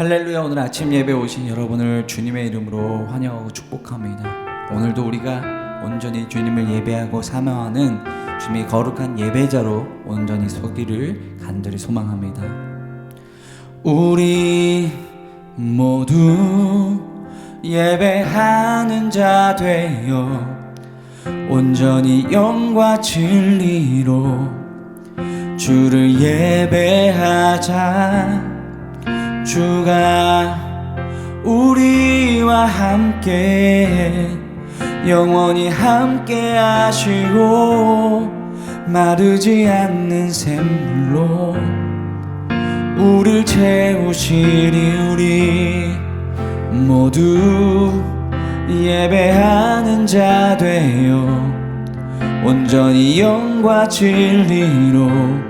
할렐루야 오늘 아침 예배 오신 여러분을 주님의 이름으로 환영하고 축복합니다. 오늘도 우리가 온전히 주님을 예배하고 사명하는 주님의 거룩한 예배자로 온전히 서기를 간절히 소망합니다. 우리 모두 예배하는 자 되어 온전히 영과 진리로 주를 예배하자 주가 우리와 함께 영원히 함께 하시고 마르지 않는 샘물로 우릴 채우시리 우리 모두 예배하는 자 되어 온전히 영과 진리로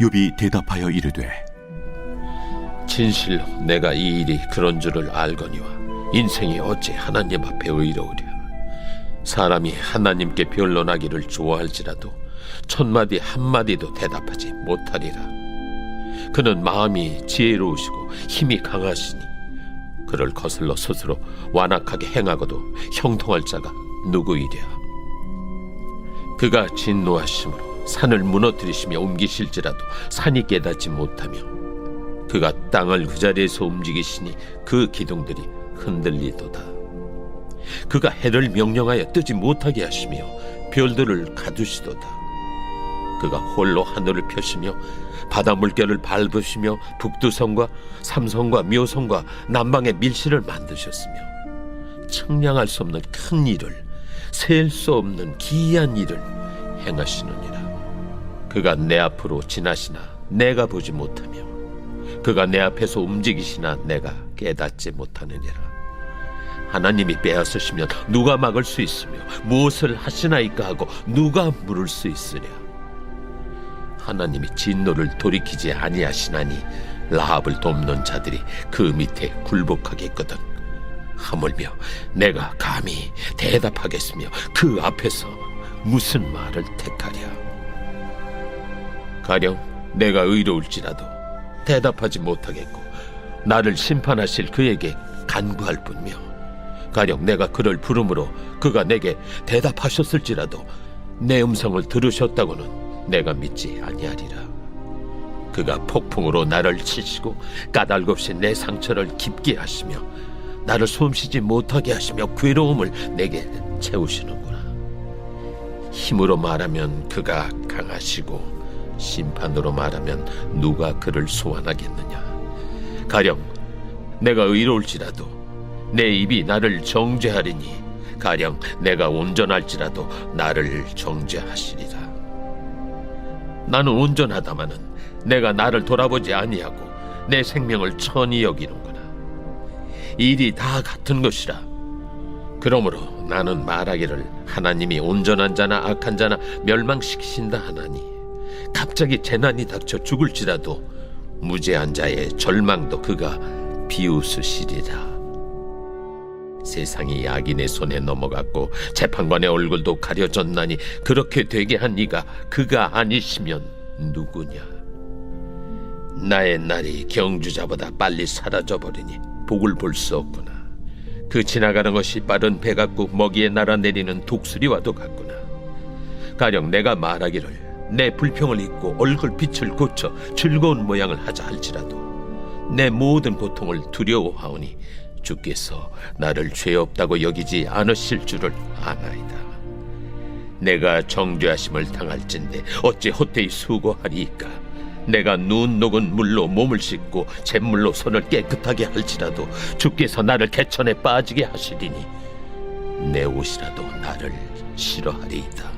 욥이 대답하여 이르되 진실로 내가 이 일이 그런 줄을 알거니와 인생이 어찌 하나님 앞에 의로우랴? 사람이 하나님께 변론하기를 좋아할지라도 첫마디 한마디도 대답하지 못하리라. 그는 마음이 지혜로우시고 힘이 강하시니 그를 거슬러 스스로 완악하게 행하고도 형통할 자가 누구이랴? 그가 진노하심으로 산을 무너뜨리시며 옮기실지라도 산이 깨닫지 못하며 그가 땅을 그 자리에서 움직이시니 그 기둥들이 흔들리도다. 그가 해를 명령하여 뜨지 못하게 하시며 별들을 가두시도다. 그가 홀로 하늘을 펴시며 바다 물결을 밟으시며 북두성과 삼성과 묘성과 남방의 밀실을 만드셨으며 측량할 수 없는 큰 일을 셀 수 없는 기이한 일을 행하시느니라. 그가 내 앞으로 지나시나 내가 보지 못하며 그가 내 앞에서 움직이시나 내가 깨닫지 못하느니라. 하나님이 빼앗으시면 누가 막을 수 있으며 무엇을 하시나이까 하고 누가 물을 수 있으랴. 하나님이 진노를 돌이키지 아니하시나니 라합을 돕는 자들이 그 밑에 굴복하겠거든. 하물며 내가 감히 대답하겠으며 그 앞에서 무슨 말을 택하랴. 가령 내가 의로울지라도 대답하지 못하겠고 나를 심판하실 그에게 간구할 뿐이며 가령 내가 그를 부름으로 그가 내게 대답하셨을지라도 내 음성을 들으셨다고는 내가 믿지 아니하리라. 그가 폭풍으로 나를 치시고 까닭 없이 내 상처를 깊게 하시며 나를 숨쉬지 못하게 하시며 괴로움을 내게 채우시는구나. 힘으로 말하면 그가 강하시고 심판으로 말하면 누가 그를 소환하겠느냐? 가령 내가 의로울지라도 내 입이 나를 정죄하리니 가령 내가 온전할지라도 나를 정죄하시리라. 나는 온전하다마는 내가 나를 돌아보지 아니하고 내 생명을 천히 여기는구나. 일이 다 같은 것이라. 그러므로 나는 말하기를 하나님이 온전한 자나 악한 자나 멸망시키신다 하나니 갑자기 재난이 닥쳐 죽을지라도 무죄한 자의 절망도 그가 비웃으시리라. 세상이 악인의 손에 넘어갔고 재판관의 얼굴도 가려졌나니 그렇게 되게 한 이가 그가 아니시면 누구냐? 나의 날이 경주자보다 빨리 사라져 버리니 복을 볼 수 없구나. 그 지나가는 것이 빠른 배 같고 먹이에 날아내리는 독수리와도 같구나. 가령 내가 말하기를 내 불평을 잊고 얼굴 빛을 고쳐 즐거운 모양을 하자 할지라도 내 모든 고통을 두려워하오니 주께서 나를 죄 없다고 여기지 않으실 줄을 아나이다. 내가 정죄하심을 당할진대 어찌 헛되이 수고하리이까 내가 눈 녹은 물로 몸을 씻고 잿물로 손을 깨끗하게 할지라도 주께서 나를 개천에 빠지게 하시리니 내 옷이라도 나를 싫어하리이다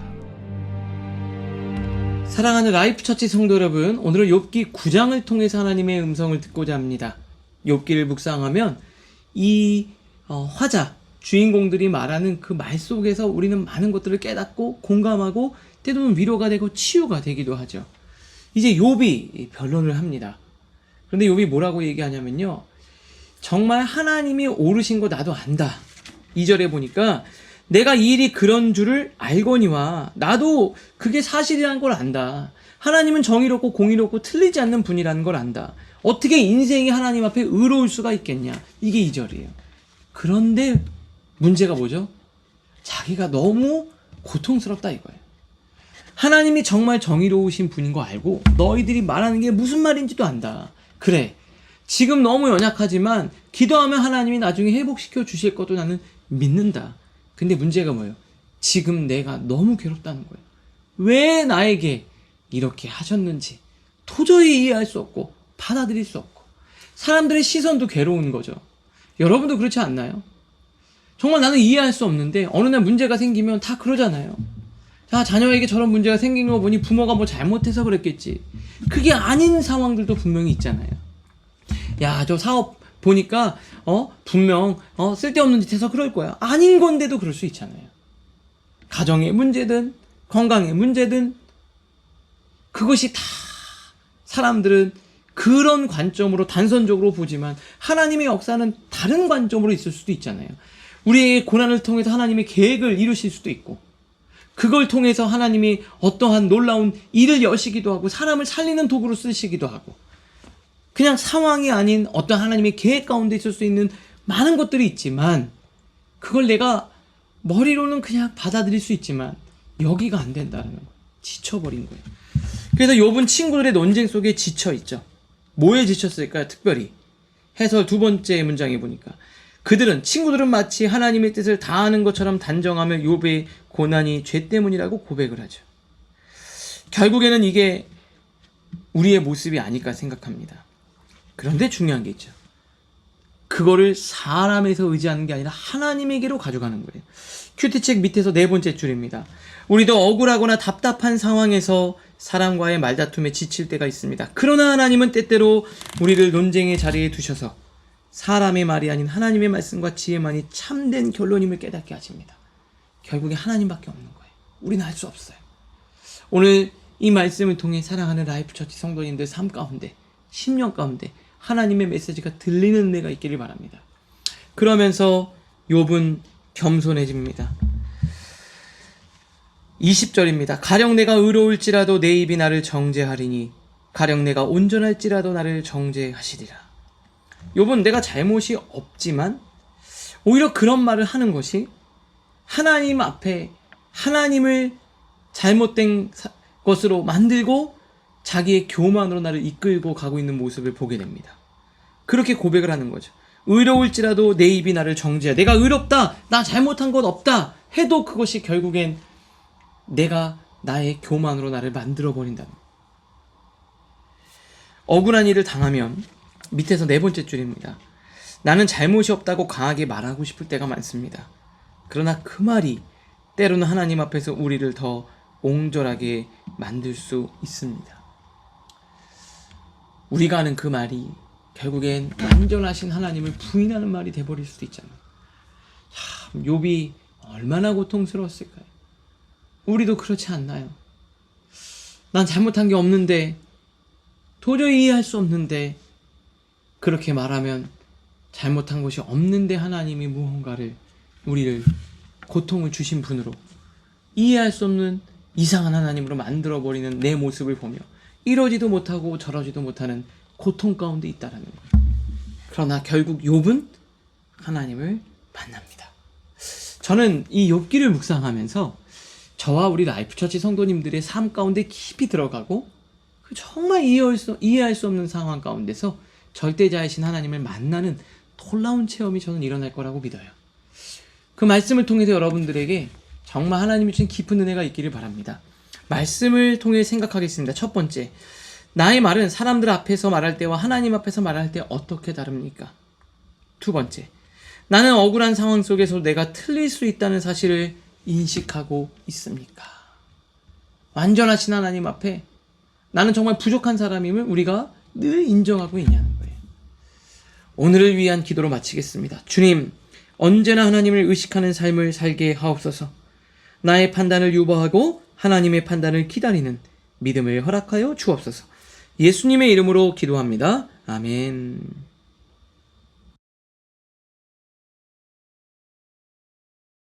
사랑하는 라이프 처치 성도 여러분, 오늘은 욥기 9장을 통해서 하나님의 음성을 듣고자 합니다. 욥기를 묵상하면 이 어, 화자 주인공들이 말하는 그 말 속에서 우리는 많은 것들을 깨닫고 공감하고 때로는 위로가 되고 치유가 되기도 하죠. 이제 욥이 변론을 합니다. 그런데 욥이 뭐라고 얘기하냐면요. 정말 하나님이 오르신 거 나도 안다. 2절에 보니까 내가 이 일이 그런 줄을 알거니와 나도 그게 사실이라는 걸 안다. 하나님은 정의롭고 공의롭고 틀리지 않는 분이라는 걸 안다. 어떻게 인생이 하나님 앞에 의로울 수가 있겠냐. 이게 2절이에요. 그런데 문제가 뭐죠? 자기가 너무 고통스럽다 이거예요. 하나님이 정말 정의로우신 분인 거 알고 너희들이 말하는 게 무슨 말인지도 안다. 그래. 지금 너무 연약하지만 기도하면 하나님이 나중에 회복시켜 주실 것도 나는 믿는다. 근데 문제가 뭐예요? 지금 내가 너무 괴롭다는 거예요. 왜 나에게 이렇게 하셨는지 도저히 이해할 수 없고 받아들일 수 없고 사람들의 시선도 괴로운 거죠. 여러분도 그렇지 않나요? 정말 나는 이해할 수 없는데 어느 날 문제가 생기면 다 그러잖아요. 자, 자녀에게 저런 문제가 생긴 거 보니 부모가 뭐 잘못해서 그랬겠지. 그게 아닌 상황들도 분명히 있잖아요. 야, 저 사업 보니까 어 분명 어 쓸데없는 짓 해서 그럴 거야. 아닌 건데도 그럴 수 있잖아요. 가정의 문제든 건강의 문제든 그것이 다 사람들은 그런 관점으로 단선적으로 보지만 하나님의 역사는 다른 관점으로 있을 수도 있잖아요. 우리의 고난을 통해서 하나님의 계획을 이루실 수도 있고 그걸 통해서 하나님이 어떠한 놀라운 일을 여시기도 하고 사람을 살리는 도구로 쓰시기도 하고 그냥 상황이 아닌 어떤 하나님의 계획 가운데 있을 수 있는 많은 것들이 있지만 그걸 내가 머리로는 그냥 받아들일 수 있지만 여기가 안 된다는 거예요. 지쳐버린 거예요. 그래서 욥은 친구들의 논쟁 속에 지쳐 있죠. 뭐에 지쳤을까요? 특별히 해설 두 번째 문장에 보니까 그들은 친구들은 마치 하나님의 뜻을 다하는 것처럼 단정하며 욥의 고난이 죄 때문이라고 고백을 하죠. 결국에는 이게 우리의 모습이 아닐까 생각합니다. 그런데 중요한 게 있죠. 그거를 사람에서 의지하는 게 아니라 하나님에게로 가져가는 거예요. 큐티책 밑에서 네 번째 줄입니다. 우리도 억울하거나 답답한 상황에서 사람과의 말다툼에 지칠 때가 있습니다. 그러나 하나님은 때때로 우리를 논쟁의 자리에 두셔서 사람의 말이 아닌 하나님의 말씀과 지혜만이 참된 결론임을 깨닫게 하십니다. 결국에 하나님밖에 없는 거예요. 우리는 할수 없어요. 오늘 이 말씀을 통해 사랑하는 라이프 처치 성도님들 삶 가운데 10년 가운데 하나님의 메시지가 들리는 은혜가 있기를 바랍니다. 그러면서 욥은 겸손해집니다. 20절입니다. 가령 내가 의로울지라도 내 입이 나를 정죄하리니 가령 내가 온전할지라도 나를 정죄하시리라. 욥은 내가 잘못이 없지만 오히려 그런 말을 하는 것이 하나님 앞에 하나님을 잘못된 사- 것으로 만들고 자기의 교만으로 나를 이끌고 가고 있는 모습을 보게 됩니다. 그렇게 고백을 하는 거죠. 의로울지라도 내 입이 나를 정죄해. 내가 의롭다. 나 잘못한 것 없다. 해도 그것이 결국엔 내가 나의 교만으로 나를 만들어. 거예요. 억울한 일을 당하면 밑에서 네 번째 줄입니다. 나는 잘못이 없다고 강하게 말하고 싶을 때가 많습니다. 그러나 그 말이 때로는 하나님 앞에서 우리를 더 옹졸하게 만들 수 있습니다. 우리가 하는 그 말이 결국엔 완전하신 하나님을 부인하는 말이 돼버릴 수도 있잖아요. 참, 욥이 얼마나 고통스러웠을까요? 우리도 그렇지 않나요? 난 잘못한 게 없는데, 도저히 이해할 수 없는데, 그렇게 말하면 잘못한 것이 없는데 하나님이 무언가를, 우리를 고통을 주신 분으로 이해할 수 없는 이상한 하나님으로 만들어 버리는 내 모습을 보며 이러지도 못하고 저러지도 못하는 고통 가운데 있다라는 거예요. 그러나 결국 욥은 하나님을 만납니다. 저는 이 욥기를 묵상하면서 저와 우리 라이프처치 성도님들의 삶 가운데 깊이 들어가고 그 정말 이해할 수, 이해할 수 없는 상황 가운데서 절대자이신 하나님을 만나는 놀라운 체험이 저는 일어날 거라고 믿어요. 그 말씀을 통해서 여러분들에게 정말 하나님이 주신 깊은 은혜가 있기를 바랍니다. 말씀을 통해 생각하겠습니다. 첫 번째, 나의 말은 사람들 앞에서 말할 때와 하나님 앞에서 말할 때 어떻게 다릅니까? 두 번째, 나는 억울한 상황 속에서 내가 틀릴 수 있다는 사실을 인식하고 있습니까? 완전하신 하나님 앞에 나는 정말 부족한 사람임을 우리가 늘 인정하고 있냐는 거예요. 오늘을 위한 기도로 마치겠습니다. 주님, 언제나 하나님을 의식하는 삶을 살게 하옵소서. 나의 판단을 유보하고 하나님의 판단을 기다리는 믿음을 허락하여 주옵소서. 예수님의 이름으로 기도합니다. 아멘.